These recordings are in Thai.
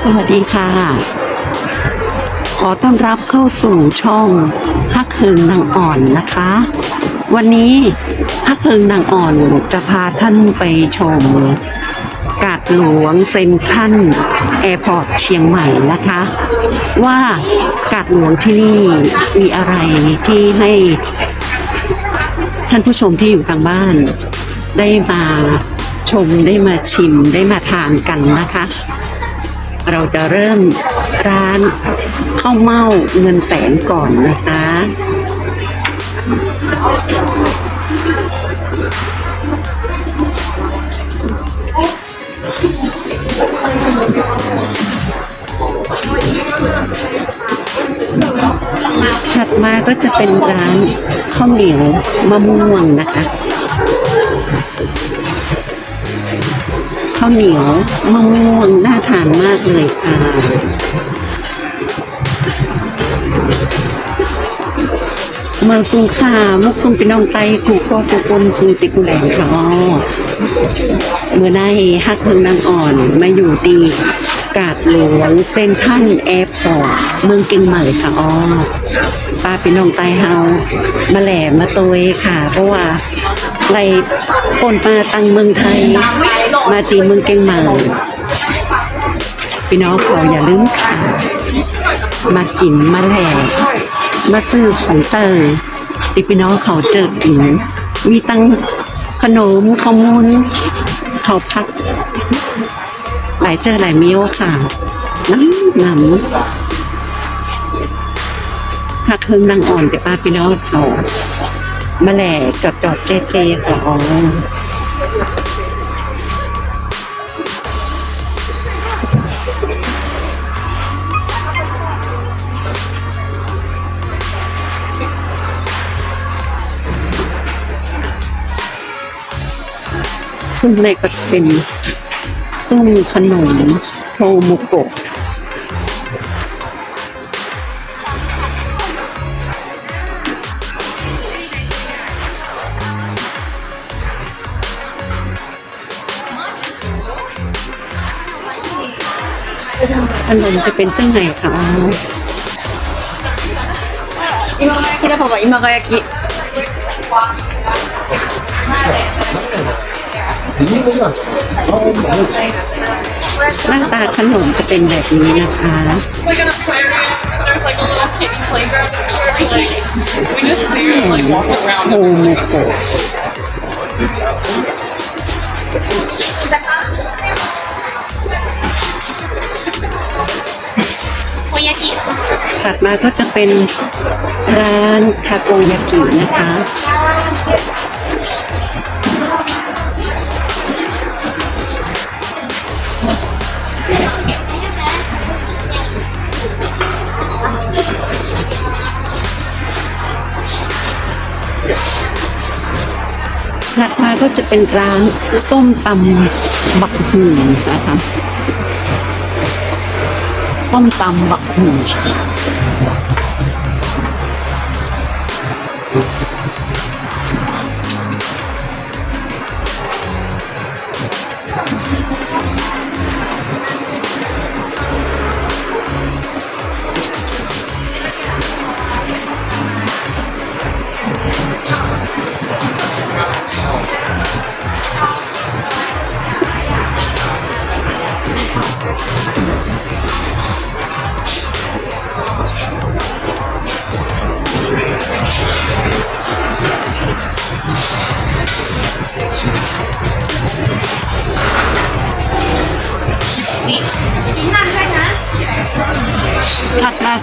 สวัสดีค่ะ ขอต้อนรับเข้าสู่ช่องฮักเฮิงนางอ่อนนะคะ วันนี้ฮักเฮิงนางอ่อนจะพาท่านไปชม กาดหลวงเซ็นทรัลแอร์พอร์ตเชียงใหม่นะคะ ว่ากาดหลวงที่นี่มีอะไรที่ให้ท่านผู้ชมที่อยู่ทางบ้าน ได้มาชมได้มาชิมได้มาทานกันนะคะ เราจะเริ่มร้านข้าวเม่าเงินแสนก่อนนะคะถัดมาก็จะเป็นร้านข้าวเหนียวมะม่วงนะคะ ข้าวเหนียวมะม่วงน่าทานมากเลยค่ะเมืองสุงค่ะมุกซุงเป็นน้องไตกูก็ตุกลกูติกุแหลงค่ะอ้อเมื่อได้ฮักเมืองนางอ่อนมาอยู่ตีกาดหลวงเซนทันแอร์พอร์ตเมืองเก่งใหม่ค่ะอ้อป้าเป็นน้องไตเฮามาแหลมมาโตยค่ะ เพราะว่าไรปนมาตังเมืองไทย มาตีเมืองเก่งม่พี่น้องขออย่าลืมค่ะ มากินมาแหลกมาซื้อของเตอติพี่น้องเขาเจอถึงมีตั้งขนมข้าวมุนข้าวพัก หลายเจอหลายมิ้วค่ะน้ำน้ำหักเคิงนางอ่อนแต่ป้าพี่น้องเขามาแหลกจอดจอดเจเจค่ะอ๋อ ซึ่งในก็เป็นซุ้มขนมโทโมโกะขนมจะเป็นจังไงคะ 今川焼きだパパ今川焼き หน้าตาขนมจะเป็นแบบนี้นะคะ like an aquarium. There's like a little kitty playground. Like, we just figured like walk around. โทโมโกะโคยากิถัดมาก็จะเป็นร้านทาโกยากินะคะ ถัดมาก็จะเป็นร้านส้มตำบักหูนะคะ ส้มตำบักหูถั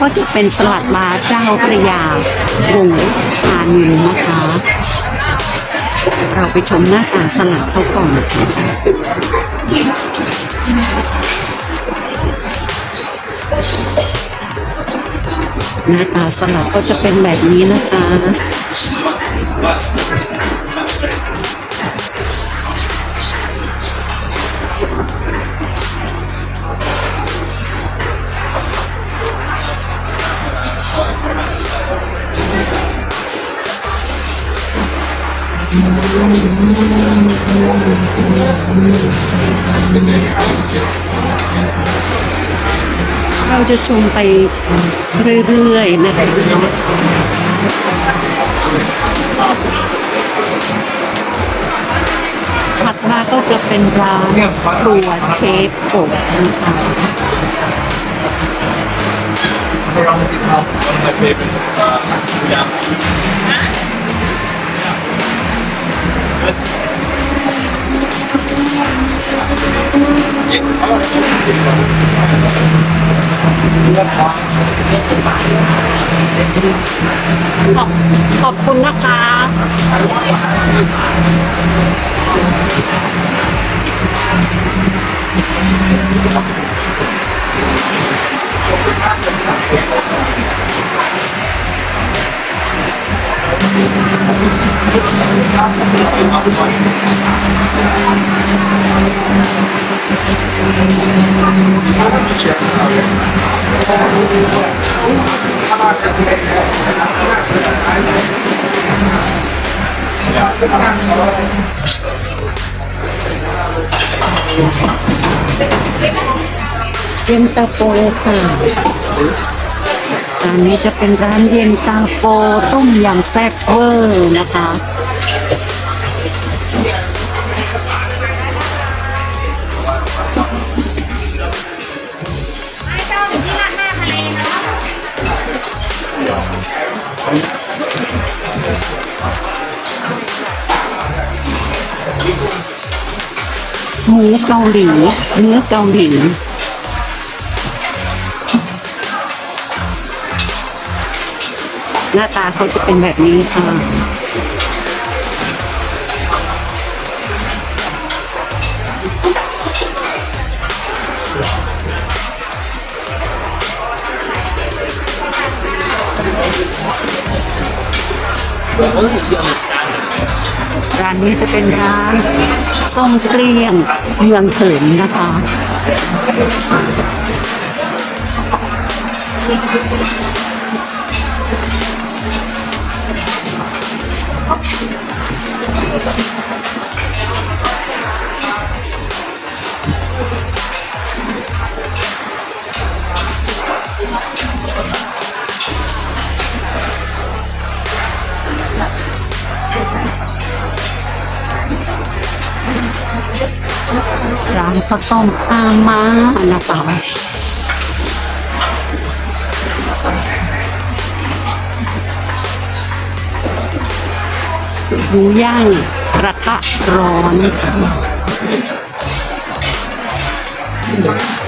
ก็จะเป็นสลัดบาร์เจ้าพระยาวงพานินนะคะ เราไปชมหน้าตาสลัดเขาก่อนนะคะหน้าตาสลัดก็จะเป็นแบบนี้นะคะ จะชมไปเรื่อยๆนะคะถัดมาก็จะเป็นร้านครัวเชฟโอบนะคะ One ขอบขอบคุณนะคะ เย็นตาโฟค่ะ ร้านนี้จะเป็นร้านเย็นตาโฟต้มยำแซ่บเวอร์นะคะหมูเกาหลีเนื้อเกาหลี หน้าตาเขาจะเป็นแบบนี้ค่ะร้านนี้จะเป็นร้านส้มเกลี้ยงเมืองเถินนะคะ ร้านข้าวต้มอาม่านะคะ หมูย่างกระทะร้อนค่ะ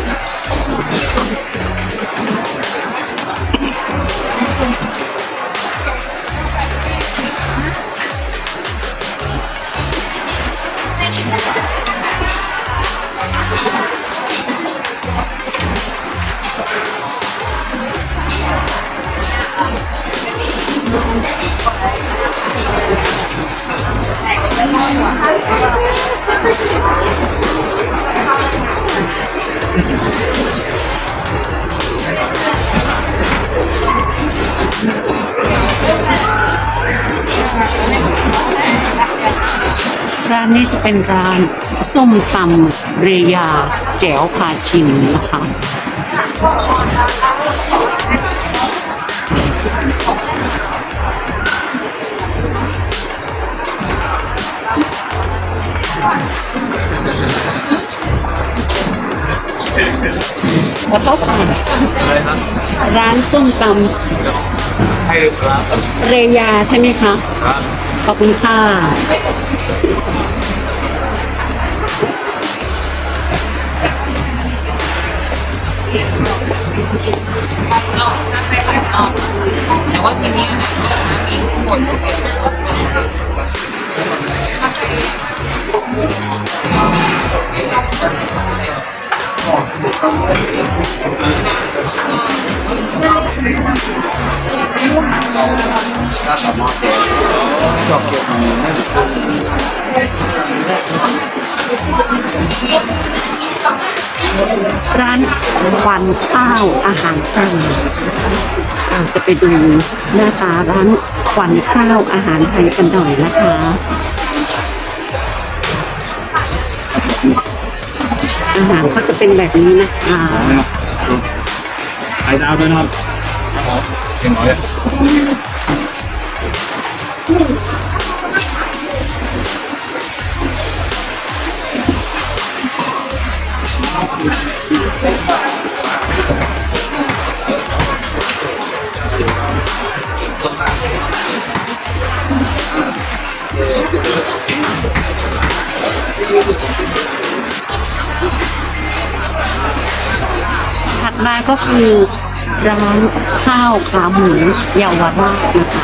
เป็นร้านส้มตำเรยาแจ๋วพาชิมนะคะขอโทษค่ะร้านส้มตให้ครับำเรยาใช่ไหมคะครับขอบคุณค่ะ แต่ว่าทีนี้อาหารอาหารเองทั้งหมดทุกอย่างชอบเกี่ยวกับนั่น ร้านควันข้าวอาหารไทยเราจะไปดูหน้าตาร้านควันข้าวอาหารไทยกันหน่อยนะคะอาหารก็จะเป็นแบบนี้นะคะายดาวด้วยนะครับเพียงน้อย ถัดมาก็คือร้านข้าวขาหมูเยาวราชนะคะ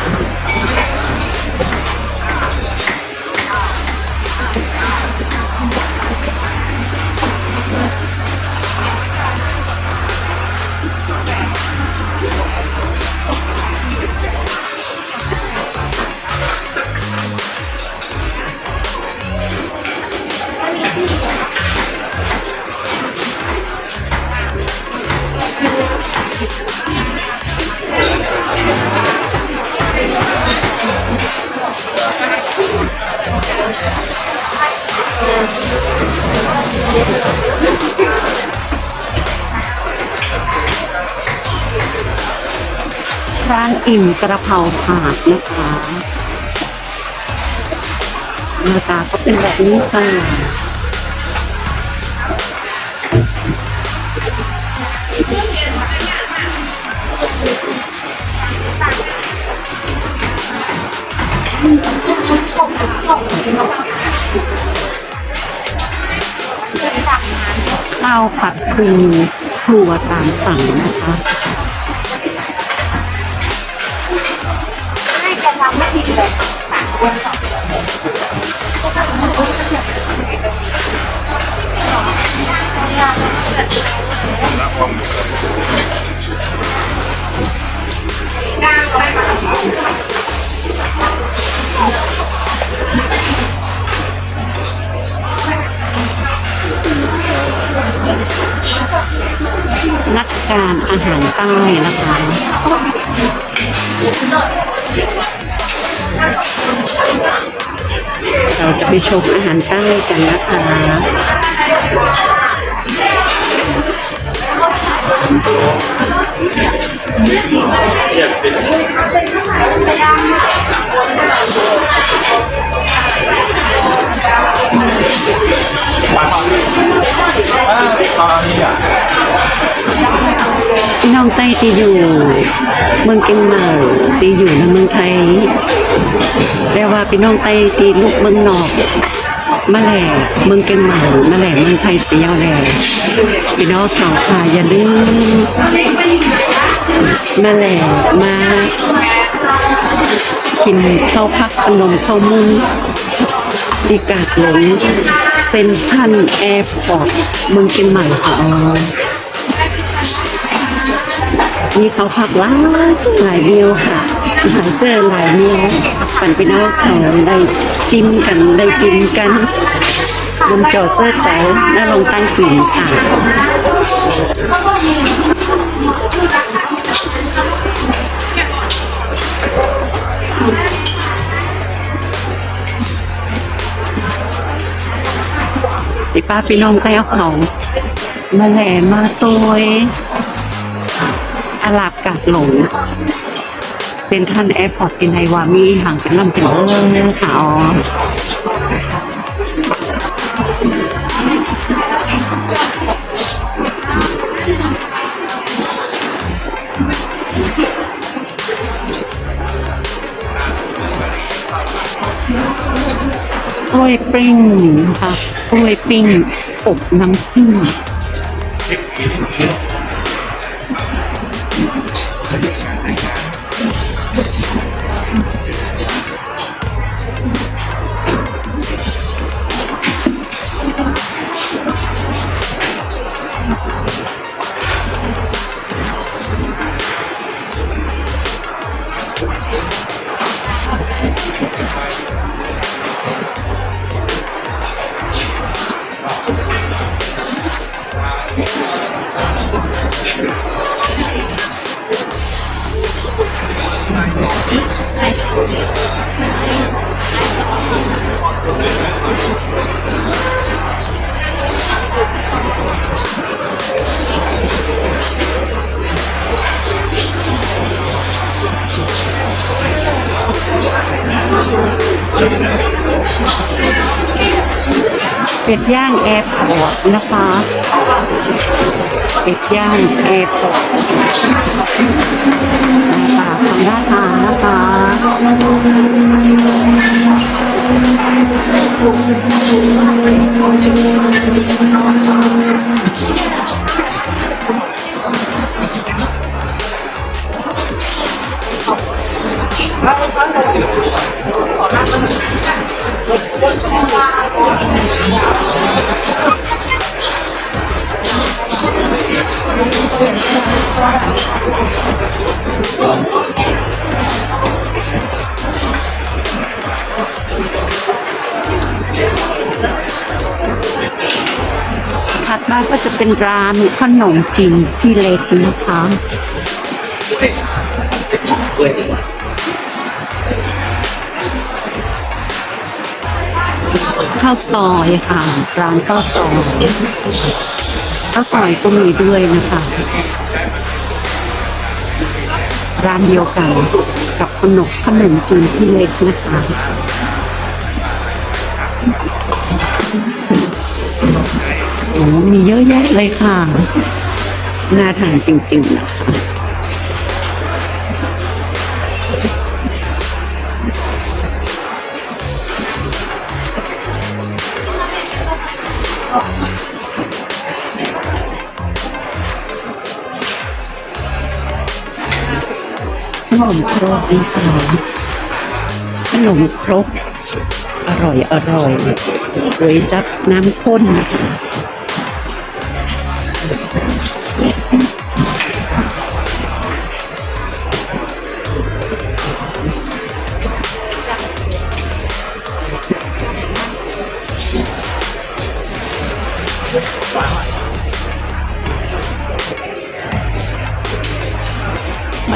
ร้านอิ่มกระเพราถาดนะคะหน้าตาก็เป็นแบบนี้ค่ะข้าวผัดปูครัวตามสั่งนะคะ นักการอาหารใต้นะคะ เราจะไปชมอาหารใต้กันนะคะปล พี่น้องใต้ที่อยู่ เมืองเกียงใหม่ที่อยู่ในเมืองไทยแปลว่าพี่น้องใต้ที่ลูกเมืองนอก มาแหล่เมืองเกียงใหม่มาแหล่เมืองไทยเสียวแหล่พี่น้องสาวค่ะอย่าลืมมาแหล่มากินข้าวพักขนมข้าวมุ้งดีกาดหลงเซนทันแอร์พอร์ตเมืองเชียงใหม่ค่ะอ๋อมีเขาพักหลายหลายเดียวค่ะหายเจอหลายเดียว ปั่นไปน้อกเขาได้จิ้มกันได้กินกันบนจอเสื้อใจน่าลงตั้งกินค่ะพี่ป้าพี่น้องใต้เอาเขามาแหลมาโตยอาลาบกาดหลง เซนทรันแอร์พอร์ต in ไฮวามีห่างเป็นลำเป็นเอิงเนี่ยค่ะอ๋ออกล้วยปิ้งนะคะกล้วยปิ้งอบน้ำผึ้ง เป็ดย่างแอร์พอร์ตนะคะ เป็ดย่างแอร์พอร์ตปากทางด้านานะคะเราต้อง ถัดมาก็จะเป็นร้านขนมจีนที่เล็กนะคะ ข้าวซอยค่ะ ร้านข้าวซอยข้าวซอยก็มีด้วยนะคะ ร้านเดียวกันกับขนมขนมจีนที่เล็กนะคะโอ้มีเยอะแยะเลยค่ะ น่าทานจริงๆนะคะ นมครกนี่ค่ะขนมครกอร่อยอร่อยก๋วยจับน้ำข้นนะคะ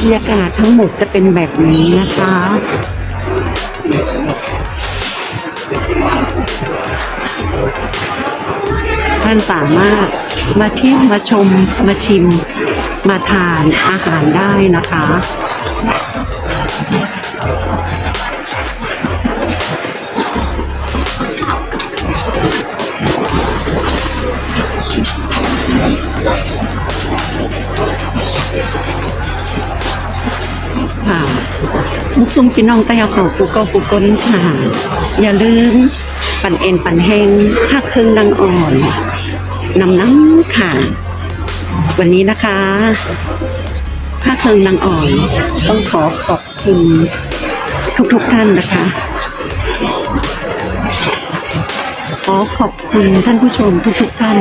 รรยากาศทั้งหมดจะเป็นแบบนี้นะคะ ท่านสามารถมาเที่ยวมาชมมาชิมมาทานอาหารได้นะคะ ค่ะมุกซุ่มพี่น้องตะยาของกูก็กูก้นค่ะ อย่าลืม ปั่นเอ็นปั่นแห้งหักครึ่งดังอ่อนนำน้ำค่ะ วันนี้นะคะภาคเคืองนางอ่อน ต้องขอขอบคุณทุกๆท่านนะคะขอขอบคุณท่านผู้ชมทุกๆท่าน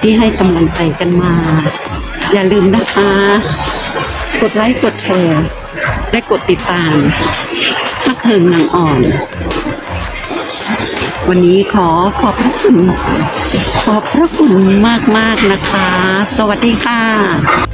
ที่ให้กำลังใจกันมา อย่าลืมนะคะ กดไลค์กดแชร์ และกดติดตามพักเคืองนางอ่อน วันนี้ขอขอบพระคุณ ขอบพระคุณมาก ๆ นะคะ สวัสดีค่ะ